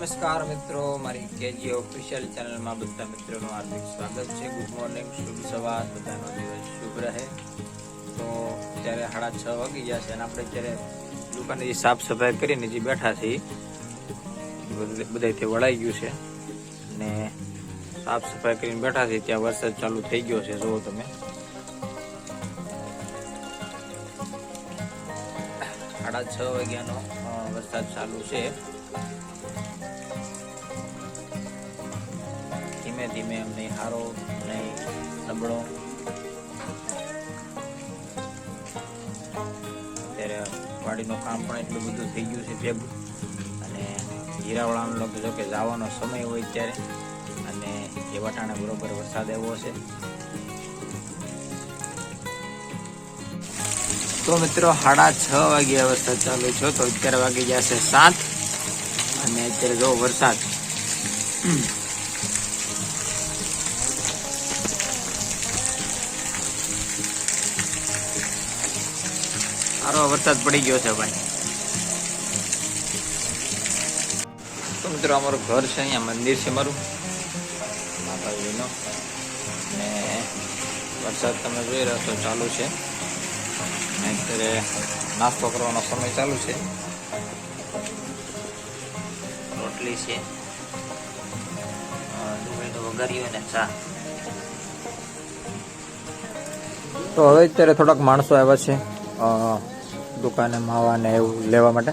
નમસ્કાર મિત્રો, મારી કેજી ઓફિશિયલ ચેનલમાં બધા મિત્રોનું હાર્દિક સ્વાગત છે. ગુડ મોર્નિંગ શુભ સવાર, બધાનો દિવસ શુભ રહે. તો જ્યારે સાડા છ વાગી ગયા છે અને આપણે અત્યારે દુકાને જે સાફ સફાઈ કરીને જે બેઠા છીએ બધાથી વળાઈ ગયું છે. ને સાફ સફાઈ કરીને બેઠા છીએ, ત્યાં વરસાદ ચાલુ થઈ ગયો છે, જુઓ તમે. સાડા છ વાગ્યાનો વરસાદ ચાલુ છે. ધીમે ધીમે એમ નહીં હારો નહીં નબળો. અત્યારે વાડીનું કામ પણ એટલું બધું થઈ ગયું છે ભેગું. અને જીરાવાળાનો લોકો જો કે જવાનો સમય હોય ત્યારે અને એ વટાણે બરોબર વરસાદ આવ્યો છે. તો મિત્રો સાડા છ વાગ્યા વરસાદ ચાલુ છે તો અત્યારે વાગી છે સાત. અને અત્યારે જો વરસાદ. સારો વરસાદ પડી ગયો છે ભાઈ. તો મિત્રો અમારું ઘર છે અહીંયા મંદિર છે મારું. માતાજીનો. ને વરસાદ તમે જોઈ રહ્યા છો ચાલુ છે. અત્યારે નાસ્તો કરવાનો સમય ચાલુ છે. રોટલી છે. અ, ડુંગળી તો હવે અત્યારે થોડાક માણસો આવ્યા છે. દુકાને માવા ને એવું લેવા માટે.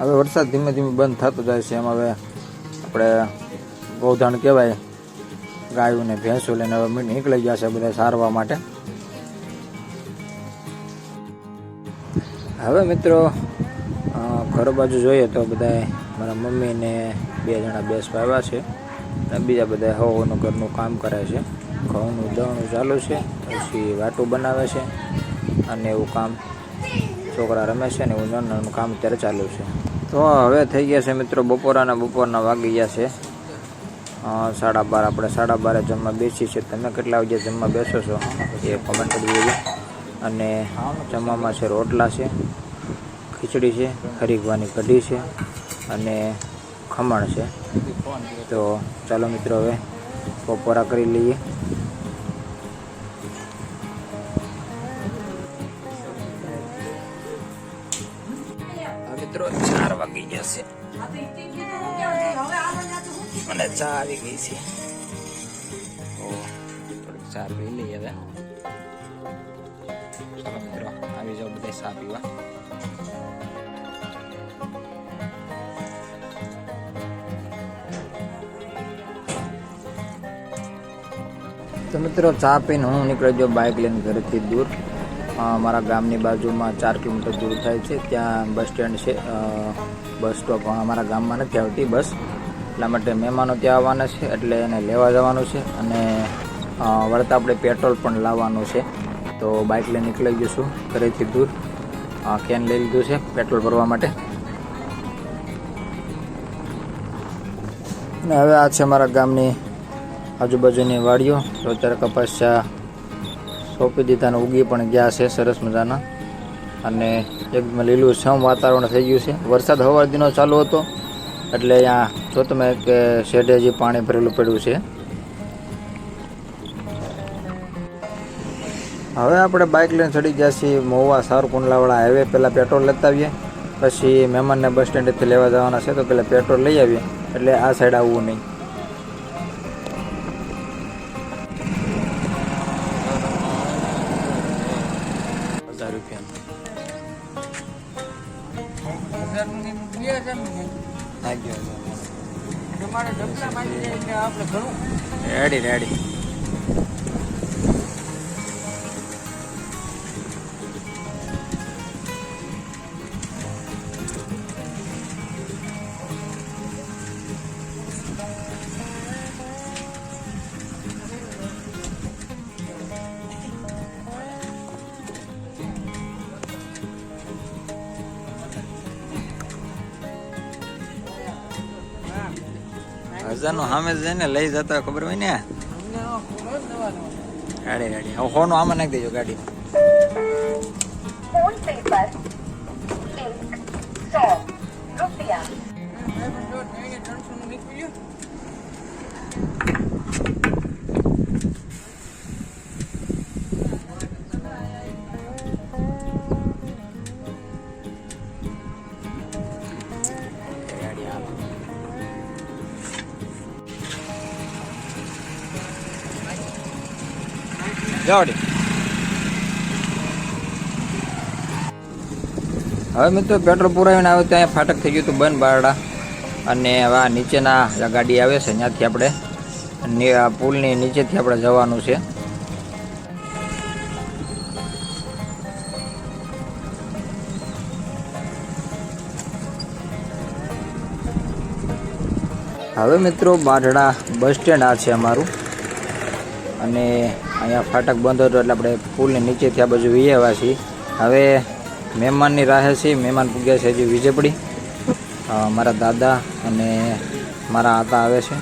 હવે વરસાદ ધીમે ધીમે બંધ થતો જાય છે. એમ હવે આપણે ગૌધાણ કહેવાય, ગાયું ને ભેંસો લઈને હવે નીકળી ગયા છે બધા સારવા માટે. હવે મિત્રો ઘર બાજુ જોઈએ તો બધા મારા મમ્મી ને બે જણા બેસવા આવ્યા છે. અને બીજા બધા હોવાનું ઘરનું કામ કરે છે. ઘઉંનું દળનું ચાલુ છે, પછી વાટું બનાવે છે અને એવું કામ છોકરા રમે છે ને એવું નાનું કામ અત્યારે ચાલુ છે. તો હવે થઈ ગયા છે મિત્રો બપોરાના, બપોરના વાગી ગયા છે. સાડા બાર, આપણે સાડા બારે જમવા બેસી છે તમે કેટલા વાગે જમવા બેસો છો? એ કોમેન્ટ કરી દેજો. અને જમવામાં છે રોટલા છે, ખીચડી છે ખરીગવાની કઢી છે અને ખમણ છે. તો ચાલો મિત્રો હવે બપોરા કરી લઈએ. જશે અને ચા ગઈ છે. તો થોડીક હવે. મિત્રો, આવી જાઓ બધા ચા તો મિત્રો, ચા પીને હું નીકળી ગયો બાઇક લઈને ઘરેથી દૂર. મારા ગામની બાજુમાં ચાર કિલોમીટર દૂર થાય છે. ત્યાં બસ સ્ટેન્ડ છે. બસ સ્ટોપ અમારા ગામમાં નથી આવતી બસ. એટલા માટે મહેમાનો ત્યાં આવવાના છે, એટલે એને લેવા જવાનું છે અને વળતા આપણે પેટ્રોલ પણ લાવવાનું છે. તો બાઇક લઈને નીકળી ગયું છું ઘરેથી દૂર. કેન લઈ લીધું છે પેટ્રોલ ભરવા માટે. અને હવે આ છે મારા ગામની આજુબાજુની વાડીઓ. તો અત્યારે ચા સોંપી દીધા અને ઉગી પણ ગયા છે, સરસ મજાના. અને એકદમ લીલું છમ વાતાવરણ થઈ ગયું છે. વરસાદ હવા દિનો ચાલુ હતો, એટલે અહીંયા જો તમે કે શેડે જે પાણી ભરેલું પડ્યું છે. હવે આપણે બાઇક લઈને ચડી ગયા છીએ મહુવા સારકુંડલાવાળા હાઈવે પહેલાં પેટ્રોલ લેતા આવીએ, પછી મહેમાનને બસ સ્ટેન્ડેથી લેવા જવાના છે, તો પહેલાં પેટ્રોલ લઈ આવીએ, એટલે આ સાઈડ આવવું નહીં. હજાર રૂપિયા રેડી રેડી હજારનું સામે જઈને લઈ જતા ખબર હોય ને? ગાડી ગાડી. હો હોનું આમાં નાખી દેજો ગાડી. જાવડી હવે મિત્રો પેટ્રોલ પુરાવીને આવે ત્યાં ફાટક થઈ ગયું હતું બંધ બારડા. અને હવે આ નીચેના ગાડી આવે છે, ત્યાંથી આપણે. પુલની નીચેથી આપણે જવાનું છે. હવે મિત્રો બારડા બસ સ્ટેન્ડ આ છે અમારું. અને અહીંયા ફાટક બંધ હતો એટલે આપણે પુલની નીચેથી આ બાજુ વી આવ્યા છીએ. હવે મહેમાનની રાહે છીએ મહેમાન પૂગ્યા છે હજી વીજપડી અ, મારા દાદા અને મારા આતા આવે છે.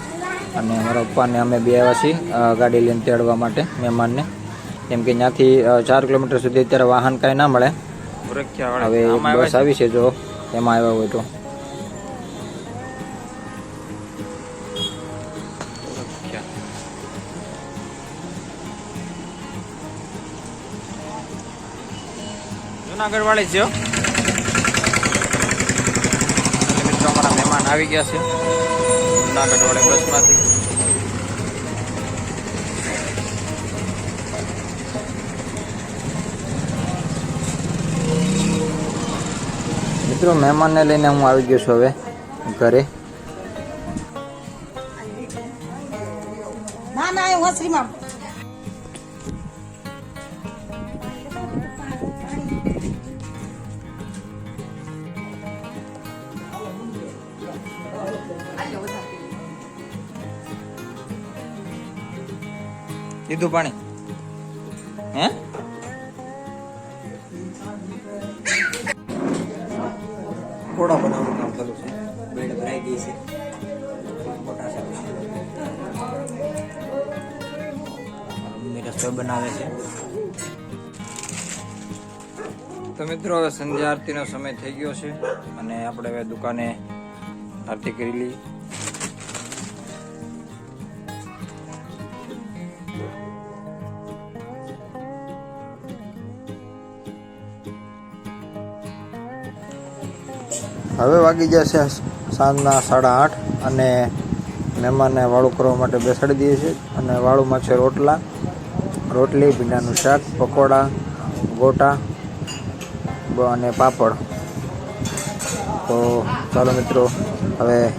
અને મારા પપ્પાને અમે બે આવ્યા છીએ ગાડી લઈને તેડવા માટે મહેમાનને. કેમ કે ત્યાંથી ચાર કિલોમીટર સુધી અત્યારે વાહન કાંઈ ના મળે. હવે બસ આવી છે જો એમાં આવ્યા હોય તો. જુનાગઢ વાળી છે મિત્રો અમારા મહેમાન આવી ગયા છે. જુનાગઢ વાળી બસમાંથી. મિત્રો, મહેમાનને લઈને હું આવી ગયો છું હવે ઘરે. ના ના હું વસરીમાં. દીધું પાણી? હે? ઘોડા બનાવવાનું કામ ચાલુ છે. બેડ ભરાઈ ગઈ છે. મોટા છે. રસોઈ બનાવે છે. તો મિત્રો હવે સંધ્યા આરતીનો સમય થઈ ગયો છે અને આપણે હવે દુકાને આરતી કરી લઈએ. હવે વાગી જશે સાંજના સાડા આઠ અને મહેમાનને વાળું કરવા માટે બેસાડી દઈએ છીએ અને વાળુમાં છે રોટલા. રોટલી, ભીંડાનું શાક, પકોડા, ગોટા અને પાપડ. તો ચાલો મિત્રો, હવે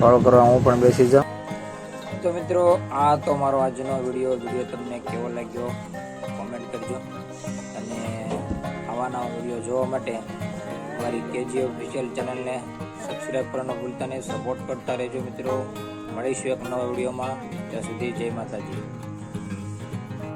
વાળું કરવા હું પણ બેસી જાઉં. તો મિત્રો, આ તો મારો આજનો વીડિયો. વીડિયો તમને કેવો લાગ્યો? કોમેન્ટ કરજો. અને આવા નવા વીડિયો જોવા માટે અમારી કેજી ઓફિશિયલ ચેનલને સબસ્ક્રાઈબ કરવાનો ભૂલતા નહીં સપોર્ટ કરતા રહેજો મિત્રો. મળીશું એક નવા વિડીયોમાં. ત્યાં સુધી જય માતાજી.